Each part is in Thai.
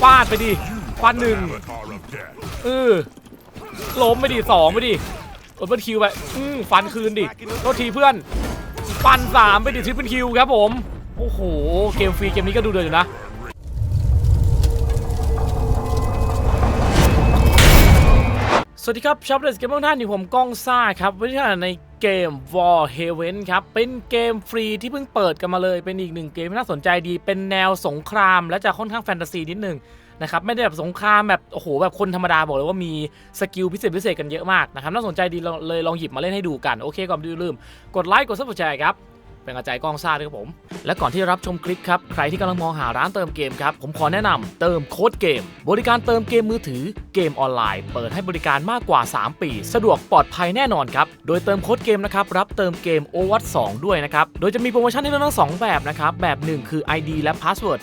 ฟาดไปดิฟันหนึ่งเออล้มไปดิสองไปดิเออเปิลคิวไปอืมฟันคืนดิโทษทีเพื่อนฟันสามไปดิทริปเปิลคิวครับผม โอ้โห เกมฟรีเกมนี้ก็ดูเดือดอยู่นะ สวัสดีครับชาวเดสเกมเมอร์ท่านอยู่ผมก้องซ่าครับวันนี้ในเกม War Haven ครับ เป็นเกมฟรีที่เพิ่งเปิดกันมาเลย เป็นอีกหนึ่งเกมที่น่าสนใจดี เป็นแนวสงครามและจะค่อนข้างแฟนตาซีนิดนึงนะครับ ไม่ได้แบบสงครามแบบโอ้โหแบบคนธรรมดาบอกเลยว่ามีสกิลพิเศษพิเศษกันเยอะมากนะครับ น่าสนใจดีเราเลยลองหยิบมาเล่นให้ดูกัน โอเคก่อนดูลืม กดไลค์กดซับสไครต์ครับ เป็นกระจายกล้องซ่าด้วยครับผม และก่อนที่จะรับชมคลิปครับใครที่กำลังมองหาร้านเติมเกมครับผมขอแนะนำเติมโค้ดเกม บริการเติมเกมมือถือเกมออนไลน์ เปิดให้บริการมากกว่า 3 ปี สะดวกปลอดภัยแน่นอนครับโดยเติมโค้ดเกมนะครับรับเติมเกมโอวัตสด้วยนะครับโดยจะมีโปรโมชั่นให้เลือกทั้งสองแบบนะครับแบบ 1 คือ ID และพาสเวิร์ด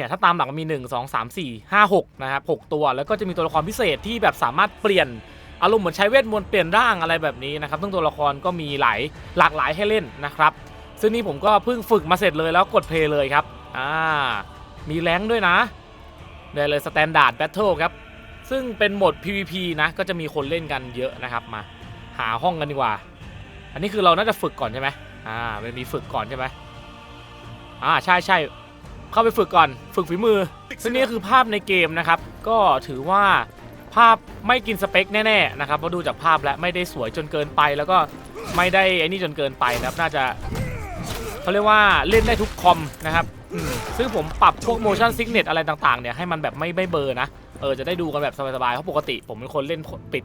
เนี่ยถ้าตามหลังมันมี 1 2 3 4 5 6นะครับ6ตัว แล้วก็จะมีตัวละครพิเศษที่แบบสามารถเปลี่ยนอารมณ์เหมือนใช้เวทมนต์เปลี่ยนร่างอะไรแบบนี้นะครับซึ่งตัวละครก็มีหลายหลากหลายให้เล่นนะครับ ซึ่งนี่ผมก็เพิ่งฝึกมาเสร็จเลยแล้วกดเพลย์เลยครับอ่ามีแรงด้วยนะได้เลยสแตนดาร์ดแบทเทิลครับซึ่งเป็นโหมด PVP นะก็จะมีคนเล่นกันเยอะนะครับมา หาห้องกันดีกว่า อันนี้คือเราน่าจะฝึกก่อนใช่ไหมอ่ามันมีฝึกก่อนใช่ไหมอ่าใช่ใช่ เข้าไปฝึกก่อนฝึกฝีมือ ซึ่งนี่คือภาพในเกมนะครับ ก็ถือว่าภาพไม่กินสเปคแน่ๆนะครับเพราะดูจากภาพแล้วไม่ได้สวยจนเกินไป แล้วก็ไม่ได้ไอ้นี่จนเกินไปนะครับ น่าจะเขาเรียกว่าเล่นได้ทุกคอมนะครับซึ่งผมปรับพวก motion sickness อะไรต่างๆเนี่ยให้มันแบบไม่ไม่เบอร์นะเออจะได้ดูกันแบบสบายๆเพราะปกติ ผมเป็นคนเล่นปิด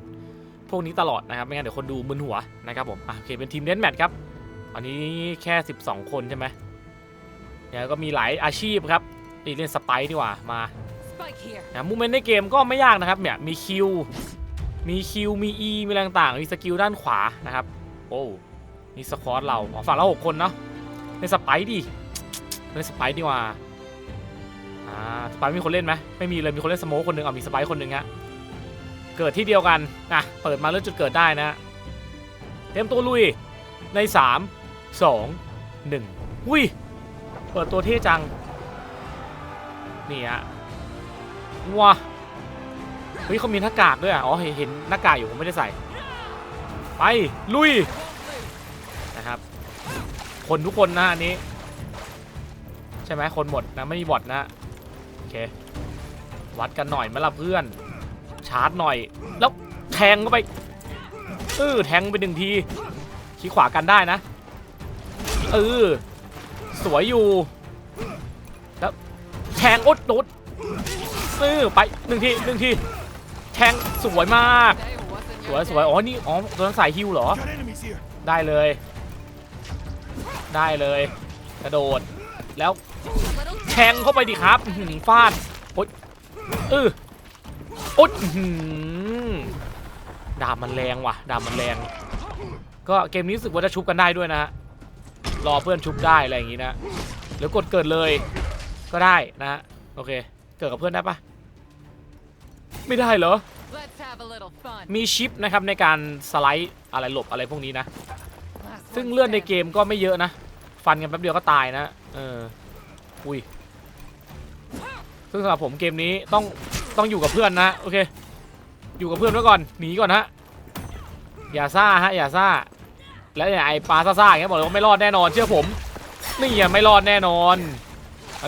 พวกนี้ตลอดนะครับไม่งั้นเดี๋ยวคนดูมึนหัวนะครับผมโอเคเป็นทีมเล่นแมตช์ครับอันนี้แค่ 12 คนใช่ไหม นี่ยก็มีหลายอาชีพครับนี่เล่นสไปร์ดีกว่ามา Spike here. นะมูเมนต์ในเกมก็ไม่ยากนะครับเนี่ยมีคิวมีคิวมี E มีอะไรต่างๆมีสกิลด้านขวานะครับโอ้นี่สควอตเราอ๋อฝั่งเราหกคนเนาะเล่นสไปร์ดิเล่นสไปร์ดีกว่าอ่าสไปร์มีคนเล่นไหมไม่มีเลยมีคนเล่นสโมคคนหนึ่งเอามีสไปร์คนหนึ่งฮะเกิดที่เดียวกันอะเปิดมาเลือกจุดเกิดได้นะเตรียมตัวลุยใน 3 2 1อุ้ย เปิดตัวเท่จัง นี่ฮะว้าเฮ้ยเขามีหน้ากากด้วยอะอ๋อเห็นเห็นหน้ากากอยู่ผมไม่ได้ใส่ ไป ลุย นะครับ คนทุกคนนะอันนี้ ใช่ไหมคนหมดนะ ไม่มีบอทนะโอเค วัดกันหน่อยไหมล่ะเพื่อน ชาร์จหน่อย แล้วแทงเข้าไปเออแทงไปหนึ่งที ขี้ขวากันได้นะเออ สวยอยู่ แล้วแทงอดโดดซื้อไปหนึ่งทีหนึ่งทีแทงสวยมาก สวยสวยอ๋อนี่อ๋อตัวนั้นสายฮิวเหรอ ได้เลย ได้เลย กระโดด แล้วแทงเข้าไปดิครับฟาดโอ๊ยเออโอ๊ยดาบมันแรงว่ะ ดาบมันแรง ก็เกมนี้รู้สึกว่าจะชุบกันได้ด้วยนะฮะ รอเพื่อนชุบได้อะไรอย่างงี้นะหรือกดเกิดเลยก็ได้นะฮะโอเค เกิดกับเพื่อนได้ปะไม่ได้เหรอ Let's have a little fun. มีชิปนะครับในการสไลด์อะไรหลบอะไรพวกนี้นะ Last ซึ่ง one เลื่อนใน standing. เกมก็ไม่เยอะนะ ฟันกันแป๊บเดียวก็ตายนะ เออ อุ้ย ซึ่งสำหรับผมเกมนี้ต้องต้องอยู่กับเพื่อนนะ โอเค อยู่กับเพื่อนไว้ก่อน หนีก่อนฮะ อย่าซ่าฮะ อย่าซ่า แล้วอย่าไอปลาซ่าๆอย่างเงี้ยบอกเลยว่าไม่รอดแน่นอนเชื่อผมนี่ยังไม่รอดแน่นอน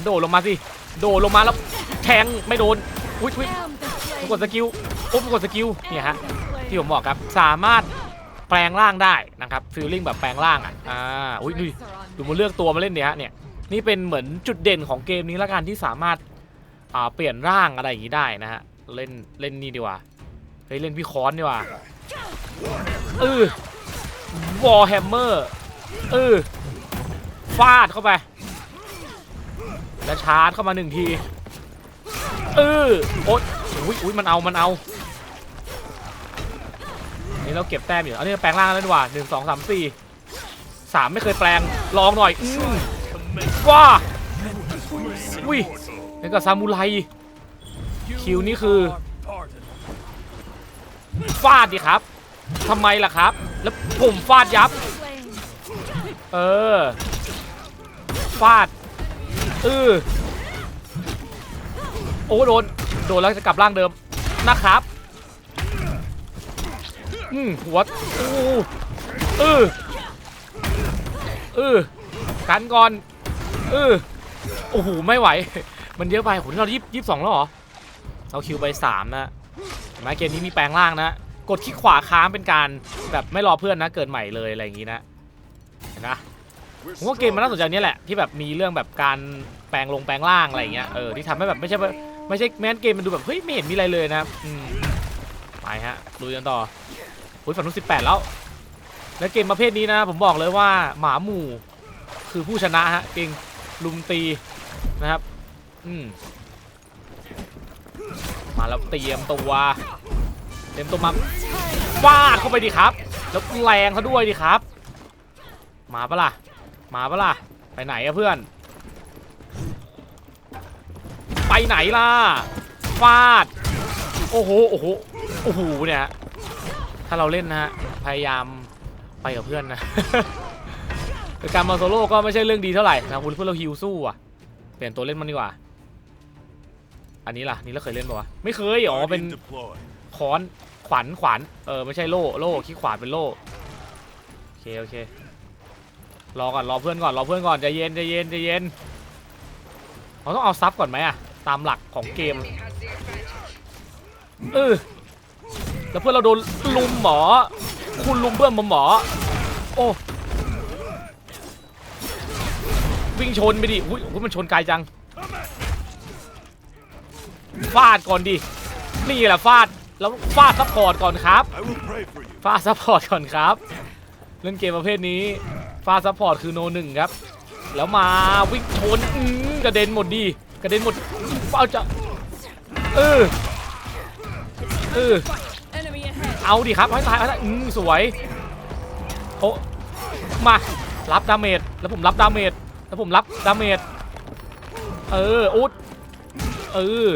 โดดลงมาสิโดดลงมาแล้วแทงไม่โดนอุ้ยอุ้ยกดสกิลโอ้กดสกิลเนี่ยฮะที่ผมบอกครับสามารถแปลงร่างได้นะครับฟีลลิ่งแบบแปลงร่างอะอ่าอุ้ยดูดูมาเลือกตัวมาเล่นเนี่ยฮะเนี่ยนี่เป็นเหมือนจุดเด่นของเกมนี้ละกันที่สามารถอ่าเปลี่ยนร่างอะไรอย่างนี้ได้นะฮะเล่นเล่นนี่ดีกว่าเฮ้ยเล่นพี่คอนดีกว่าเออ วอลแฮมเมอร์เออฟาดเข้าไป แล้วชาร์จเข้ามาหนึ่งทีเออโอ๊ยอุ้ยอุ้ยมันเอามันเอานี่เราเก็บแต้มอยู่อันนี้แปลงร่างแล้วดีกว่าหนึ่งสองสามสี่สามไม่เคยแปลงลองหน่อยอืมว้าอุ้ยนี่ก็ซามูไรคิวนี่คือฟาดดิครับ ทำไมล่ะครับ แล้วผมฟาดยับ เออ ฟาดเออโอ้โดน โดนแล้วจะกลับร่างเดิมนะครับ อืมหัวโอ้เออเออกันก่อนเออโอ้โห ไม่ไหว มันเยอะไปโหนี่เรายี่ยี่สิบสองแล้วเหรอ เราคิวไปสามนะเห็นไหมเกมนี้มีแปลงร่างนะ กดคลิกขวาค้างเป็นการแบบไม่รอเพื่อนนะเกิดใหม่เลยอะไรอย่างงี้นะเห็นนะผมว่าเกมมันน่าสนใจนี้ยแหละที่แบบมีเรื่องแบบการแปลงลงแปลงร่างอะไรอย่างเงี้ยเออที่ทำให้แบบไม่ใช่ไม่ใช่แม้นเกมมันดูแบบเฮ้ยไม่เห็นมีอะไรเลยนะอืมไปฮะดูกันต่ออุ้ยฝั่งนู้นสิบแปดแล้วแล้วเกมประเภทนี้นะผมบอกเลยว่าหมาหมู่คือผู้ชนะฮะจริงลุมตีนะครับอืมมาแล้วเตรียมตัว เตรียมตัวมาฟาดเข้าไปดิครับ แล้วแรงเขาด้วยดิครับ มาปะล่ะ มาปะล่ะ ไปไหนอะเพื่อน ไปไหนล่ะ ฟาด โอ้โห โอ้โห โอ้โห เนี่ย ถ้าเราเล่นนะฮะ พยายามไปกับเพื่อนนะการมาโซโล่ก็ไม่ใช่เรื่องดีเท่าไหร่นะคุณเพื่อนเราฮิวสู้อะ เปลี่ยนตัวเล่นมันดีกว่า อันนี้ล่ะ นี่เราเคยเล่นปะวะ ไม่เคย อ๋อ เป็นค้อน ขวัญขวานเออไม่ใช่โล่โล่ขี้ขวานเป็นโล่โอเคโอเครอก่อนรอเพื่อนก่อนรอเพื่อนก่อนใจเย็นใจเย็นใจเย็นเราต้องเอาซับก่อนไหมอะตามหลักของเกมเออแล้วเพื่อนเราโดนลุมหมอ คุณลุมเพื่อนผมหมอ โอ้วิ่งชนไปดิอุ้ยอุ้ยมันชนไกลจังฟาดก่อนดินี่แหละฟาด แล้วฟาดซัพพอร์ตก่อนครับ I will pray for you. ฟาดซัพพอร์ตก่อนครับ เล่นเกมประเภทนี้ฟาดซัพพอร์ตคือโนหนึ่งครับ แล้วมาวิ่งชนอื้อกระเด็นหมดดีกระเด็นหมดเอาจะเออเออ Enemy ahead. เอาดิครับให้ตายให้ตายอืมสวยโอ้มารับดาเมจแล้วผมรับดาเมจแล้วผมรับดาเมจเอออุดเออ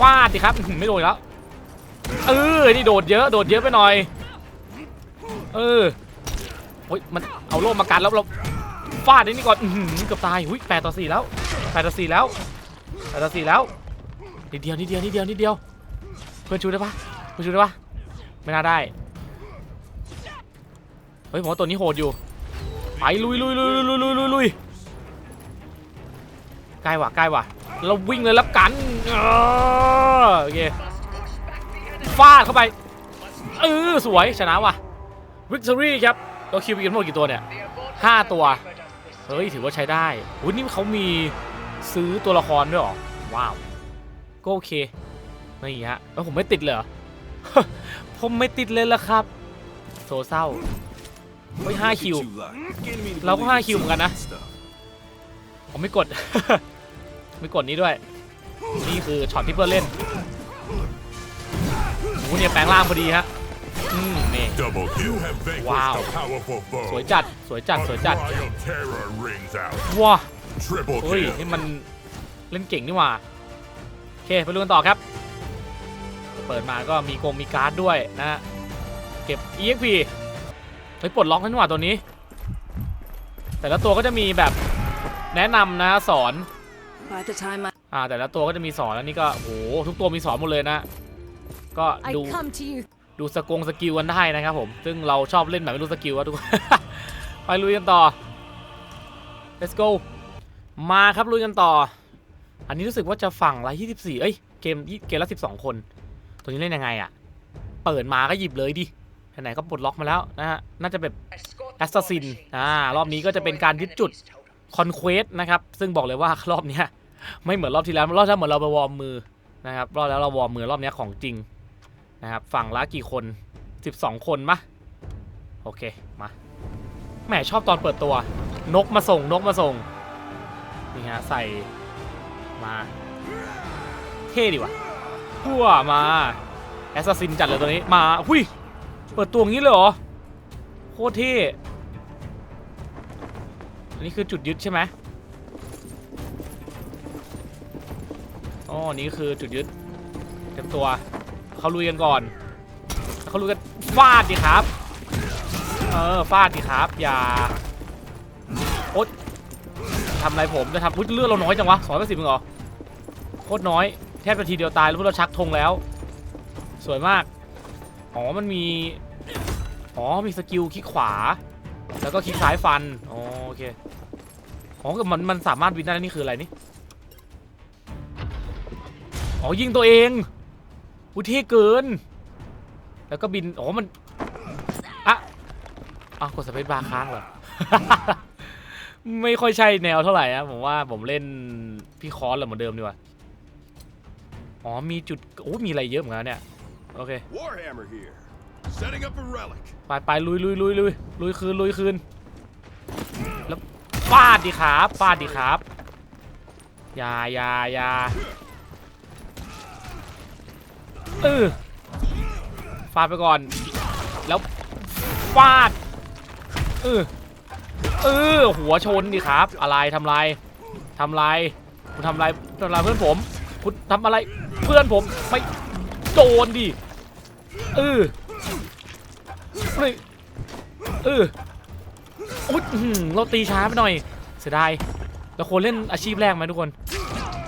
ฟาดดิครับไม่โดนแล้วเออนี่โดดเยอะโดดเยอะไปหน่อย เออโอ้ยมันเอาโล่มากันแล้วเราฟาดไอ้นี่ก่อนเกือบตายหุ้ยแปดต่อสี่แล้วแปดต่อสี่แล้วแปดต่อสี่แล้วนิดเดียวนิดเดียวนิดเดียวนิดเดียว เพื่อนชูได้ปะเพื่อนชูได้ปะไม่น่าได้เฮ้ยผมว่าตัวนี้โหดอยู่ไปลุยลุยลุยลุยลุยลุยลุยใกล้ว่ะใกล้ว่ะ เราวิ่งเลยแล้วกันโอเคฟาดเข้าไปเออสวยชนะว่ะวิกตอรี่ครับเราคิวไปกันหมดกี่ตัวเนี่ยห้าตัว เฮ้ย ถือว่าใช้ได้อุ้ยนี่เขามีซื้อตัวละครด้วยหรอ ว้าว ก็โอเค นี่ฮะ แล้วผมไม่ติดเลยเหรอผมไม่ติดเลยละครับ โซเศร้าเฮ้ยห้าคิว เราก็ห้าคิวเหมือนกันนะ ผมไม่กด ไม่กดนี้ด้วย นี่คือช็อตที่เพื่อนเล่นโอ้เนี่ยแปลงร่างพอดีฮะอืมนี่ Double kill. You have vanquished Wow. a powerful สวย foe. จัดสวยจัดสวยจัด A cry of terror rings out. ว้า Triple เฮ้ย kill. นี่มันเล่นเก่งนี่หว่าโอเคไปดูกันต่อครับ เปิดมาก็มีกงมีการ์ดด้วยนะฮะเก็บ EXP เฮ้ยปลดล็อกนั่นหว่าตัวนี้ แต่ละตัวก็จะมีแบบแนะนำนะสอน By the time I อ่าแต่ละตัวก็จะมีสอนแล้วนี่ก็โอ้โหทุกตัวมีสอนหมดเลยนะ ก็ I ดู come to you. ดูสกงสกิลกันได้นะครับผม ซึ่งเราชอบเล่นแบบไม่รู้สกิลอะทุกคน ไปลุยกันต่อ let's go มาครับลุยกันต่อ อันนี้รู้สึกว่าจะฝั่งละ24 เอ้ยเกมยี่เกมละ 12 คน ตัวนี้เล่นยังไงอะเปิดมาก็หยิบเลยดิไหนๆก็ปลดล็อกมาแล้วนะฮะน่าจะแบบแอสซัสซินอ่ารอบนี้ก็จะเป็นการยึดจุดคอนเควสนะครับ ซึ่งบอกเลยว่ารอบเนี้ย ไม่เหมือนรอบที่แล้วรอบที่แล้วเหมือนเราไปวอร์มมือนะครับรอบแล้วเราวอร์มมือรอบนี้ของจริงนะครับฝั่งละกี่คน 12 คนมะโอเคมาแหมชอบตอนเปิดตัวนกมาส่งนกมาส่งนี่ฮะใส่มาเท่ดีว่ะพั่วมาแอสซัสซินจัดเลยตัวนี้มาหุยเปิดตัวงี้เลยเหรอโคตรเท่อันนี้คือจุดยึดใช่ไหม นนี้คือจุดยึดเต็มตัว เขาลุยกันก่อน เขาลุยกันฟาดดิครับ เออฟาดดิครับ อย่าโอ๊ยทำอะไรผมจะทำอุ๊ยเลือดเราน้อยจังวะสองร้อยสิบเองเหรอโคตรน้อยแทบจะทีเดียวตายแล้วพวกเราชักธงแล้ว สวยมาก อ๋อมันมี อ๋อมีสกิลคลิกขวา แล้วก็คลิกซ้ายฟัน อ๋อโอเค อ๋อมันมันสามารถวินได้นี่คืออะไรนี่ อ๋อยิงตัวเองอุยเท่เกิน แล้วก็บินอ๋อมันอะอ้าวกดสเปซบาร์ค้างเหรอ ไม่ค่อยใช่แนวเท่าไหร่นะผมว่าผมเล่นพี่คอสเหมือนเดิมดีกว่าอ๋อมีจุดโอ้มีอะไรเยอะเหมือนกันเนี่ยโอเค Warhammer here. Setting up a relic. ไปไปลุยลุยลุยลุยลุยคืนลุยคืนแล้วฟาดดิครับฟาดดิครับอย่าอย่าอย่า เออฟาดไปก่อน แล้วฟาดเออเออหัวชนดิครับ อะไรทำไรทำไรคุณทำไรทำไรเพื่อนผมคุณทำอะไรเพื่อนผมไม่โดนดิเออเฮ้ยเอออุ๊ยเราตีช้าไปหน่อย เสียดายเราควรเล่นอาชีพแรกไหมทุกคน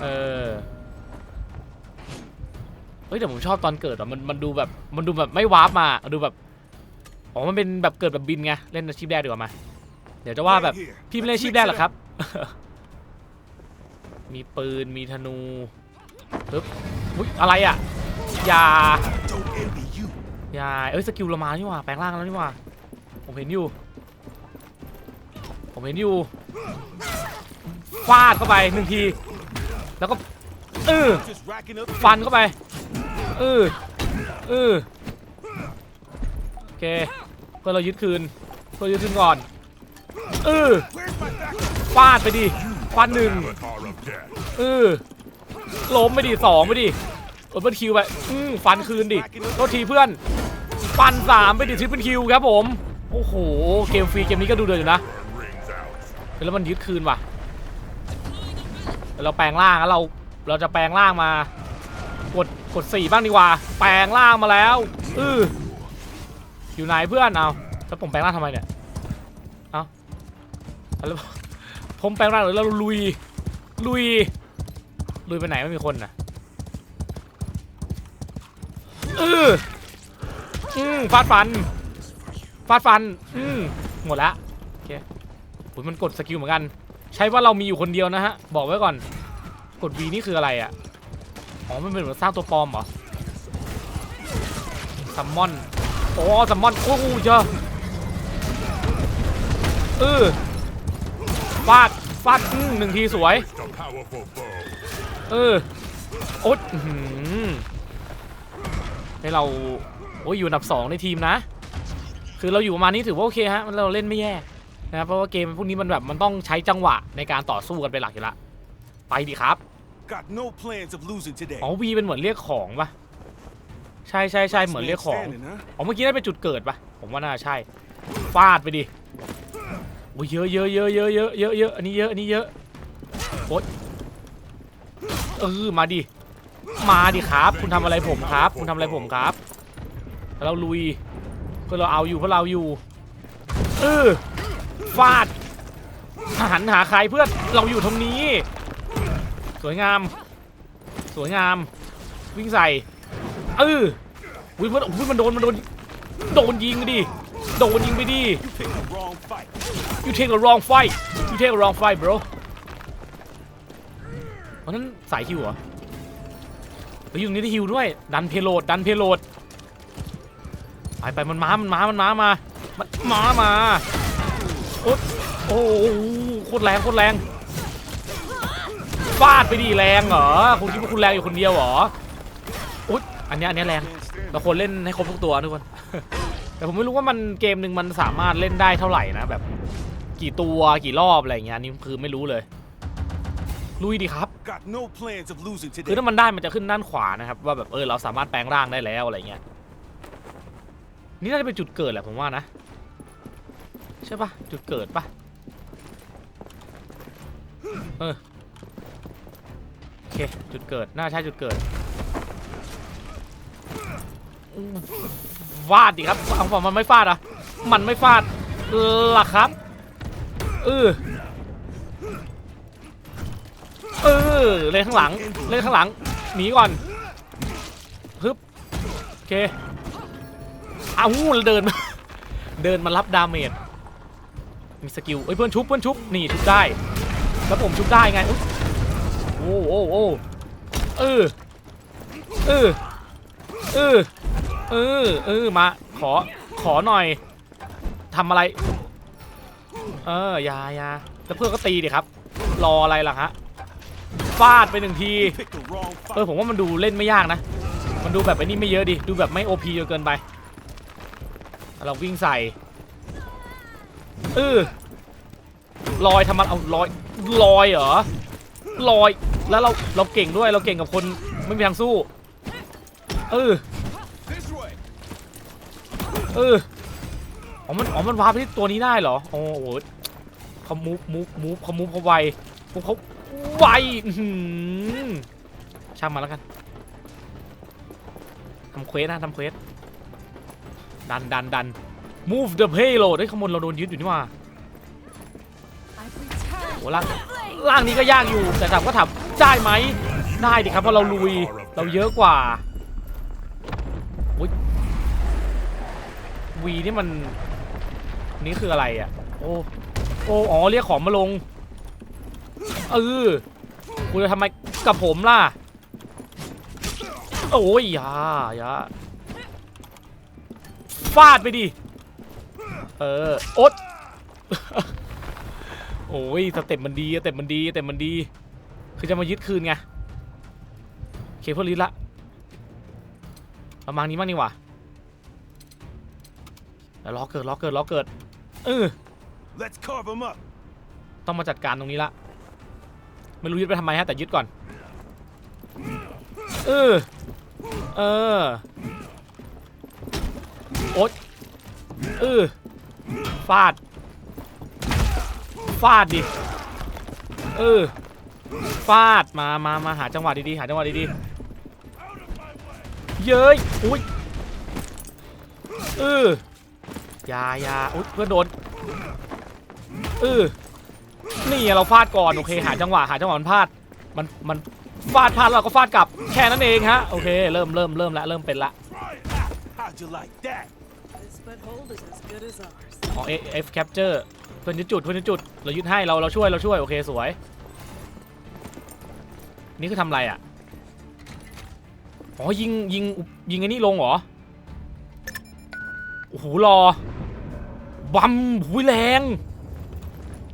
เออ ฮ้ยแต่ผมชอบตอนเกิดอะมันมันดูแบบมันดูแบบไม่วาร์ปมาดูแบบอ๋อมันเป็นแบบเกิดแบบบินไงเล่นอาชีพแรกดีกว่ามาเดี๋ยวจะว่าแบบพี่ไม่เล่นอาชีพแรกเหรอครับ มีปืนมีธนูปึ๊บอุ๊ยอะไรอะอย่า Don't envy you. ยายเอ้ยสกิลเรามานี่หว่าแปลงร่างแล้วนี่หว่าผมเห็นอยู่ ผมเห็นอยู่ฟาดเข้าไปหนึ่งที แล้วก็เออ Just racking up. ฟันเข้าไป เออเออโอเคเพื่อเรายึดคืนเพื่อยึดคืนก่อนเออฟาดไปดิฟันหนึ่งเออล้มไปดิสองไปดิเออเบิลคิวไปอืมฟันคืนดิโทษทีเพื่อนฟันสามไปดิทริปเปิลคิวครับผมโอ้โหเกมฟรีเกมนี้ก็ดูเดือดอยู่นะแล้วมันยึดคืนว่ะเดี๋ยวเราแปลงร่างแล้วเราเราจะแปลงร่างมา กดกดสี่บ้างดีกว่า แปลงร่างมาแล้วอืออยู่ไหนเพื่อนเอาแล้วผมแปลงร่างทำไมเนี่ยเอาแล้วผมแปลงร่างแล้วเราลุยลุยลุยไปไหนไม่มีคนนะเอออืมฟาดฟันฟาดฟันอืมหมดละโอเคโอ้ยมันกดสกิลเหมือนกัน ใช้ว่าเรามีอยู่คนเดียวนะฮะ บอกไว้ก่อน กด V นี่คืออะไรอะ อ๋อ มันเป็นเหมือนสร้างตัวปลอมเหรอซัมมอนอ๋อซัมมอน โอ้โหเยอะเออฟาด ฟาดอืมหนึ่งทีสวย เออโอ๊ยอื้อหือให้เรา โอ้ยอยู่อันดับสองในทีมนะ คือเราอยู่ประมาณนี้ถือว่าโอเคฮะ มันเราเล่นไม่แย่นะครับเพราะว่าเกมพวกนี้มันแบบมันต้องใช้จังหวะในการต่อสู้กันเป็นหลักอยู่ละ ไปดิครับ Got no plans of losing today. อ๋อวีเป็นเหมือนเรียกของปะใช่ใช่ใช่เหมือนเรียกของ Standing, huh? อ๋อเมื่อกี้ได้เป็นจุดเกิดปะผมว่าน่าใช่ฟาดไปดิโอ้ยเยอะเยอะเยอะเยอะเยอะเยอะเยอะอันนี้เยอะอันนี้เยอะโอ๊ยเออมาดิมาดิครับ คุณทำอะไรผมครับ คุณทำอะไรผมครับแล้วเราลุยเพื่อเราเอาอยู่เพื่อเราอยู่เออฟาดหันหาใครเพื่อนเราอยู่ตรงนี้ สวยงาม สวยงาม วิ่งใส่เอออุ้ยเพื่อนอุ้ยมันโดนมันโดนโดนยิงไปดิโดนยิงไปดิ Pick the wrong fight. you take a wrong fight you take a wrong fight bro เพราะนั้นสายฮิวเหรอเฮ้ยอยู่ตรงนี้ได้ฮิวด้วย ดันเพโลดดันเพโลดไปไปมันมา มันมา มันมา มา มันมา มา โอ้โหโคตรแรง โคตรแรง ฟาดไปดิแรงเหรอคุณคิดว่าคุณแรงอยู่คนเดียวเหรออุ๊ยอันเนี้ยอันเนี้ยแรง Can't stand เราควรเล่นให้ครบทุกตัวทุกคน แต่ผมไม่รู้ว่ามันเกมหนึ่งมันสามารถเล่นได้เท่าไหร่นะแบบ กี่ตัวกี่รอบอะไรอย่างเงี้ยอันนี่คือไม่รู้เลยลุยดีครับ Got no plans of losing คือ today. ถ้ามันได้มันจะขึ้นด้านขวานะครับ ว่าแบบเออเราสามารถแปลงร่างได้แล้วอะไรเงี้ยนี่น่าจะเป็นจุดเกิดแหละผมว่านะใช่ปะจุดเกิดปะเออโอ เค จุดเกิด น่าใช่จุดเกิดฟาดดิครับเอาผมมันไม่ฟาดอะ มันไม่ฟาดหล่ะครับ เออเออเล่นข้างหลัง เล่นข้างหลัง หนีก่อนฮึบโอเคอ้าวเดิน เดินมารับดาเมจ มีสกิลเอ้ยเพื่อนชุบเพื่อนชุบ นี่ชุบได้ แล้วผมชุบได้ไงอุ๊ย โอ้โอ้โอ้เออเออเออเออเออมาขอขอหน่อยทำอะไร เออยายาแล้วเพื่อนก็ตีดิครับ รออะไรล่ะฮะฟาดไปหนึ่งทีเออผมว่ามันดูเล่นไม่ยากนะ มันดูแบบไอ้นี่ไม่เยอะดิดูแบบไม่โอพีเกินไปเราวิ่งใส่เออลอยทำมันเอาลอยลอยเหรอ ลอย แล้วเราเราเก่งด้วยเราเก่งกับคนไม่มีทางสู้ เออ เออ อ๋อ มัน อ๋อ มันวาร์ปที่ตัวนี้ได้เหรอ โอ้โหเขามูฟมูฟมูฟเขามูฟเขาไวมูฟเขาไวอื้อหือช่างมาแล้วกันทำเควสนะทำเควส ดันดันดัน move the payload เฮ้ขางบวนเราโดนยึดอยู่นี่ว่าโอ้ล่าง ล่างนี้ก็ยากอยู่แต่ถามก็ถามได้ไหมได้ดิครับเพราะเราลุยเราเยอะกว่าอุ๊ยวีนี่มันนี่คืออะไรอะโอ้โอ้อ๋อเรียกของมาลงเออคุณจะทำไมกับผมล่ะโอ้ยยายาฟาดไปดิเอออด โอ้ยสเต็ปมันดีสเต็ปมันดีสเต็ปมันดี คือจะมายึดคืนไงโอเคเพื่อลิสละประมาณนี้บ้างนี่หว่าแล้วล้อเกิดล้อเกิดล้อเกิดเออ Let's carve them up. ต้องมาจัดการตรงนี้ละไม่รู้ยึดไปทำไมฮะแต่ยึดก่อนเออเออโอ๊ยเออฟาด ฟาดดิ เออ ฟาด มามามาหาจังหวะดีๆ หาจังหวะดีๆ เย้ย อุ้ย เออยายาอุ้ยเพื่อนโดน เออ นี่เราฟาดก่อน โอเค หาจังหวะ หาจังหวะมันพลาด มัน มันฟาดพลาดเราก็ฟาดกลับ แค่นั้นเองฮะ โอเค เริ่มเริ่มเริ่มแล้วเริ่มเป็นละ How'd you like that? This foothold is as good as ours. อ๋อ F capture เพื่อนยึดจุดเพื่อนยึดจุดเรายึดให้เราเราช่วยเราช่วยโอเคสวย นี่คือทำอะไรอะอ๋อยิงยิงยิงไอ้นี่ลงเหรอโอ้โหรอบัมหุยแรง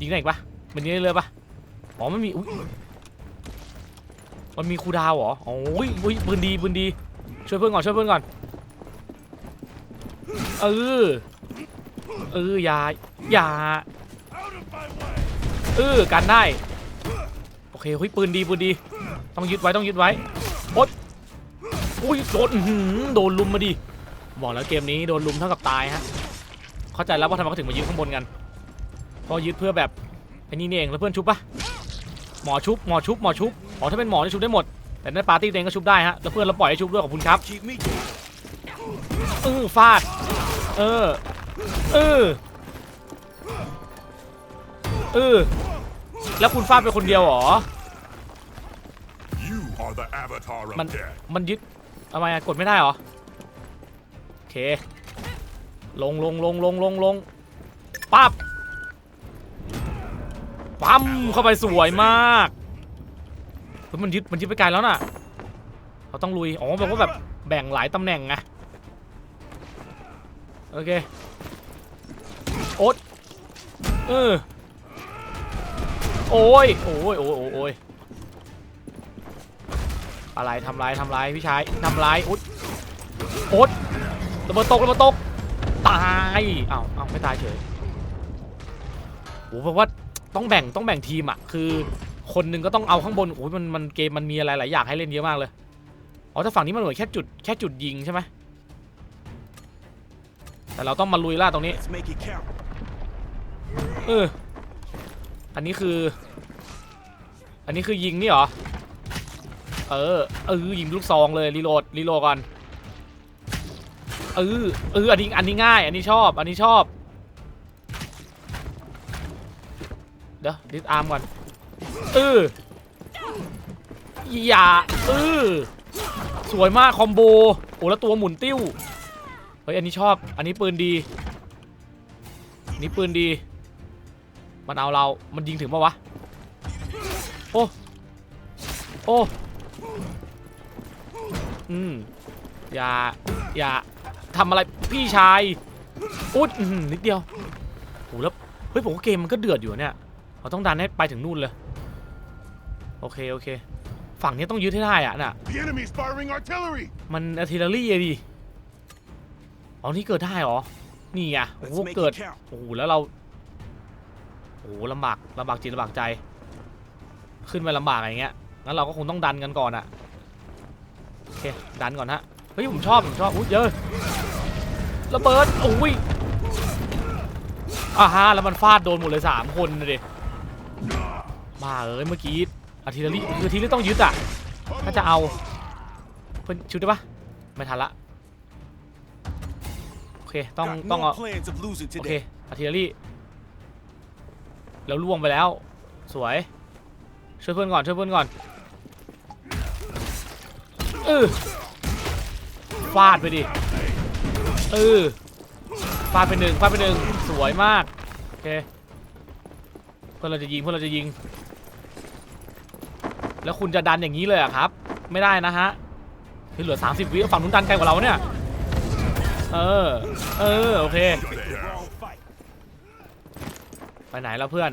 ยิงได้อีกปะมันยิงได้เลยปะอ๋อมันมีมันมีคูดาวเหรออ๋ออุ้ยอุ้ยปืนดีปืนดีช่วยเพื่อนก่อนช่วยเพื่อนก่อน เออ เอออย่าอย่าเออกันได้ โอเคเฮ้ยปืนดีปืนดี ต้องยึดไว้ต้องยึดไว้โอ๊ยอุ้ยโดนโดนลุมมาดิบอกแล้วเกมนี้โดนลุมเท่ากับตายฮะ เข้าใจแล้วว่าทำไมเขาถึงมายึดข้างบนกันเพราะยึดเพื่อแบบไอ้นี่นี่เองแล้วเพื่อนชุบปะหมอชุบหมอชุบหมอชุบอ๋อถ้าเป็นหมอจะชุบได้หมด แต่ในปาร์ตี้เองก็ชุบได้ฮะแล้วเพื่อนเราปล่อยให้ชุบด้วยขอบคุณครับเออฟาด เออ เออ เออ แล้วคุณฟาดไปคนเดียวเหรอ You are the avatar of Man- death. มันยึดทำไมอะกดไม่ได้เหรอ โอเค ลงลงลงลงลงลงปั๊บปั๊มเข้าไปสวยมากเฮ้ยมันยึดมันยึดไปไกลแล้วน่ะ เราต้องลุย อ๋อแบบว่าแบบแบ่งหลายตำแหน่งไง โอเค โอ๊ตเออโอ้ย โอ้ย โอ้ย โอ้ย อะไรทำลายทำลายพี่ชายทำลายอุ๊ดโอ๊ตระเบิดตกระเบิดตก ตายอ้าวอ้าวไม่ตายเฉยโหแปลว่าต้องแบ่งต้องแบ่งทีมอะ คือคนหนึ่งก็ต้องเอาข้างบนโอ้ยมันมันเกมมันมีอะไรหลายอย่างให้เล่นเยอะมากเลย อ๋อแต่ฝั่งนี้มันเหมือนแค่จุดแค่จุดยิงใช่ไหม แต่เราต้องมาลุยล่าตรงนี้ Let's make it count. เออ อันนี้คือ อันนี้คือยิงนี่เหรอ เออ เออ ยิงลูกซองเลยรีโหลดรีโหลดก่อน เออ เออ อันนี้ อันนี้ง่าย อันนี้ชอบ อันนี้ชอบ เดี๋ยวดิสอาร์มก่อน เออ อย่า เออ สวยมากคอมโบ โอ้แล้วตัวหมุนติ้วเฮ้ยอันนี้ชอบ อันนี้ปืนดีอันนี้ปืนดี มันเอาเรา มันยิงถึงปะวะ โอ้ โอ้ อืม อย่า อย่าทำอะไรพี่ชาย อุ๊ดอื้อหือนิดเดียวโหแล้ว เฮ้ย ผมว่าเกมมันก็เดือดอยู่เนี่ย เราต้องดันให้ไปถึงนู่นเลย โอเค โอเค ฝั่งนี้ต้องยึดให้ได้อะน่ะ The enemy's firing artillery. มันอาร์ติเลอรี่อะดิอ๋อนี่เกิดได้เหรอ นี่ไงโอ้โห Let's make เกิด it count. โอ้โหแล้วเรา โอ้โหลำบากลำบากจิตลำบากใจ ขึ้นไปลำบากอย่างเงี้ย งั้นเราก็คงต้องดันกันก่อนอะโอเค ดันก่อนฮะ เฮ้ยผมชอบผมชอบ อุ้ยเยอะระเบิดโอ้ยอ่าฮะแล้วมันฟาดโดนหมดเลยสามคนเลยดิมาเอ้ยเมื่อกี้อาร์ติเลอรี่คืออาร์ติเลอรี่ต้องยึดอะถ้าจะเอาเพิ่นชุดได้ปะไม่ทันละโอ เค ต้อง Got ต้อง no เอา plans of losing โอเค today. อาร์ติเลอรี่แล้วล่วงไปแล้ว สวย ช่วยเพื่อนก่อน ช่วยเพื่อนก่อนเออฟาดไปดิเออฟาดไปหนึ่งฟาดไปหนึ่งสวยมาก โอเค เพื่อนเราจะยิง เพื่อนเราจะยิง แล้วคุณจะดันอย่างนี้เลยเหรอะครับ ไม่ได้นะฮะคือเหลือ 30 วิฝั่งนู้นดันไกลกว่าเราเนี่ย เออ เออ โอเค ไปไหนแล้วเพื่อน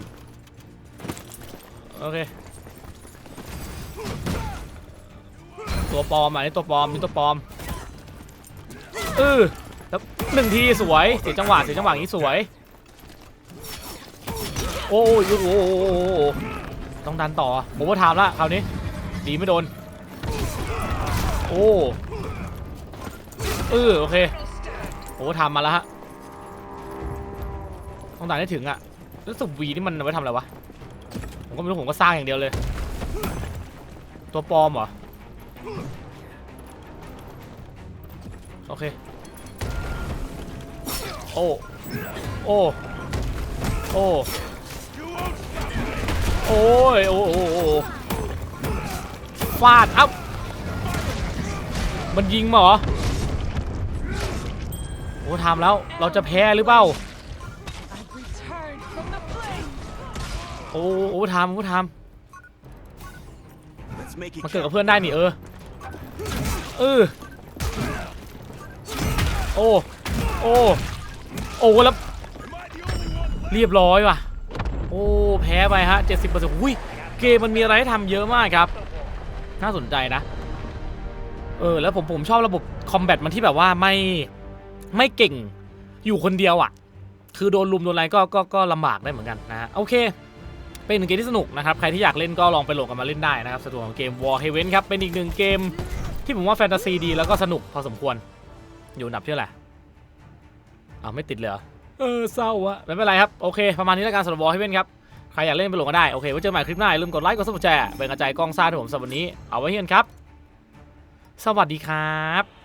โอเค ตัวปลอมอะนี่ตัวปลอมนี่ตัวปลอมเออแล้วหนึ่งทีสวยเสียจังหวะเสียจังหวะนี้สวย โอ้ยโอ้โหโอ้โหโอ้โหโอ้โหต้องดันต่อผมว่าทำละคราวนี้ ดีไม่โดน โอ้เออโอเค โอ้ทำมาแล้วฮะต้องดันให้ถึงอะแล้วสุบวีนี่มันเอาไว้ทำอะไรวะ ผมก็ไม่รู้ผมก็สร้างอย่างเดียวเลย ตัวปลอมเหรอ โอเค โอ้ โอ้ โอ้ โอ้ยโอ้โอ้โอ้โอ้ฟาดเอ้ามันยิงมาเหรอ โอ้ทำแล้วเราจะแพ้หรือเปล่าโอ้โอ้ทำโอ้ทำมันเกิดกับเพื่อนได้นี่เออเออโอ้โอ้โอ้แล้วเรียบร้อยว่ะ โอ้แพ้ไปฮะ 70%อุ้ยเกมมันมีอะไรให้ทำเยอะมากครับ น่าสนใจนะ เออ แล้วผมผมชอบระบบคอมแบทมันที่แบบว่าไม่ ไม่เก่งอยู่คนเดียวอะ คือโดนลุมโดนอะไรก็ก็ก็ลำบากได้เหมือนกันนะฮะโอเค เป็นหนึ่งเกมที่สนุกนะครับ ใครที่อยากเล่นก็ลองไปโหลดกันมาเล่นได้นะครับสะดวกของเกม War Haven ครับ เป็นอีกหนึ่งเกมที่ผมว่าแฟนตาซีดีแล้วก็สนุกพอสมควร อยู่อันดับที่เท่าไหร่อ้าวไม่ติดเลยเหรอเออเศร้าอะไม่เป็นไรครับ โอเค ประมาณนี้แล้วกันสำหรับ War Haven ครับ ใครอยากเล่นไปโหลดกันได้ โอเคไว้เจอกันใหม่คลิปหน้าอย่าลืมกดไลค์กดซับสไครต์เป็นกระจายกล้องซ่าที่ผมสำหรับวันนี้เอาไว้เฮียนครับ สวัสดีครับ